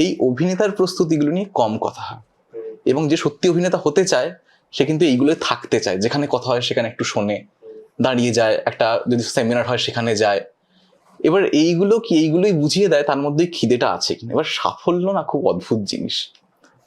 এই অভিনেতার প্রস্তুতিগুলো নিয়ে কম কথা হয়। এবং যে সত্যি অভিনেতা হতে চায় সে কিন্তু এইগুলো থাকতে চায়। যেখানে কথা হয় সেখানে একটু শোনে। দাঁড়িয়ে যায় একটা যদি সেমিনার হয় সেখানে যায়। এবার এইগুলো কি এইগুলোই বুঝিয়ে দেয় তার মধ্যে খিদেটা আছে কিনা? এবার সাফল্য না খুব অদ্ভুত জিনিস।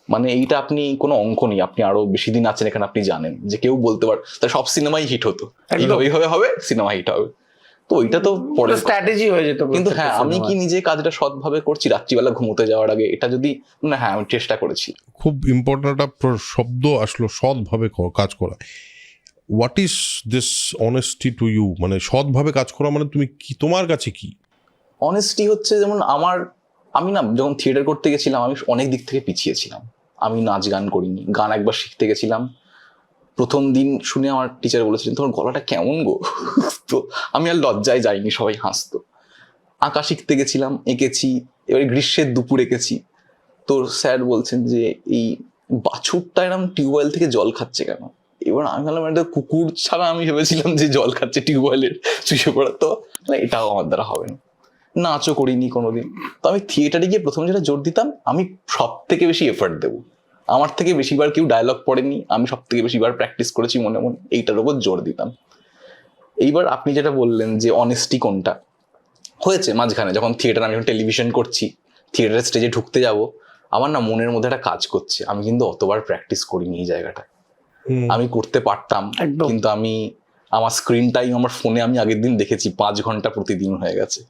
মানে এইটা আপনি কোনো অঙ্ক নেই। আপনি আরও বেশি দিন আছেন এখানে আপনি জানেন। যে কেউ বলতে পার তার সব সিনেমাই হিট হতো। এইভাবে হবে সিনেমা হিট হবে। তো ওইটা তো পরে স্ট্র্যাটেজি হয়ে যেত কিন্তু হ্যাঁ আমি কি। নিজে কাজটা সৎভাবে করছি? রাত্রিবেলা ঘুমোতে যাওয়ার আগে এটা যদি না হ্যাঁ আমি চেষ্টা করেছি। খুব ইম্পর্ট্যান্ট একটা শব্দ আসলো সৎভাবে কাজ করা। What is this honesty to you মানে সৎভাবে কাজ করা মানে তুমি কি তোমার কাছে কি? অনেস্টি হচ্ছে যেমন আমার আমি না যখন থিয়েটার করতে গেছিলাম আমি অনেক দিক থেকে পিছিয়ে ছিলাম। আমি নাচ গান করিনি গান একবার শিখতে গেছিলাম। প্রথম দিন শুনে আমার টিচার বলেছিলেন, তোমার গলাটা কেমন গো? তো আমি আর লজ্জায় যাইনি, সবাই হাসতো। আঁকা শিখতে গেছিলাম, এঁকেছি, এবারে গ্রীষ্মের দুপুর এঁকেছি। তো স্যার বলছেন যে, এই বাছুরটা এরম টিউবওয়েল থেকে জল খাচ্ছে কেন? এবার আমি ভাবলাম একটা কুকুর ছাড়া আমি ভেবেছিলাম যে জল খাচ্ছে টিউবওয়েলের শুয়ে পড়া। তো এটাও আমার দ্বারা হবে না। নাচও করিনি কোনোদিন। তো আমি থিয়েটারে গিয়ে প্রথম যেটা জোর দিতাম, আমি সব থেকে বেশি এফার্ট দেবো। আমার থেকে বেশিবার কেউ ডায়লগ পড়েনি আমি সব থেকে বেশিবার প্র্যাকটিস করেছি মনে মনে এইটার উপর জোর দিতাম। এইবার আপনি যেটা বললেন যে অনেস্টি কোনটা হয়েছে মাঝখানে যখন থিয়েটার আমি যখন টেলিভিশন করছি থিয়েটারের স্টেজে ঢুকতে যাব আমার না মনের মধ্যে একটা কাজ করছে আমি কিন্তু অতবার প্র্যাকটিস করিনি এই জায়গাটা। আমি করতে পারতাম। কিন্তু আমি আমার স্ক্রিন টাইম আমার ফোনে আমি আগের দিন দেখেছি পাঁচ ঘণ্টা প্রতিদিন হয়ে গেছে।